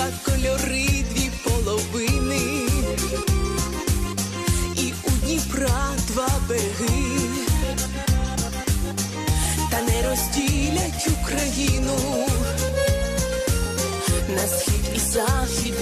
Два кольори, дві половини, і у Дніпра два береги, та не розділять Україну на схід і захід.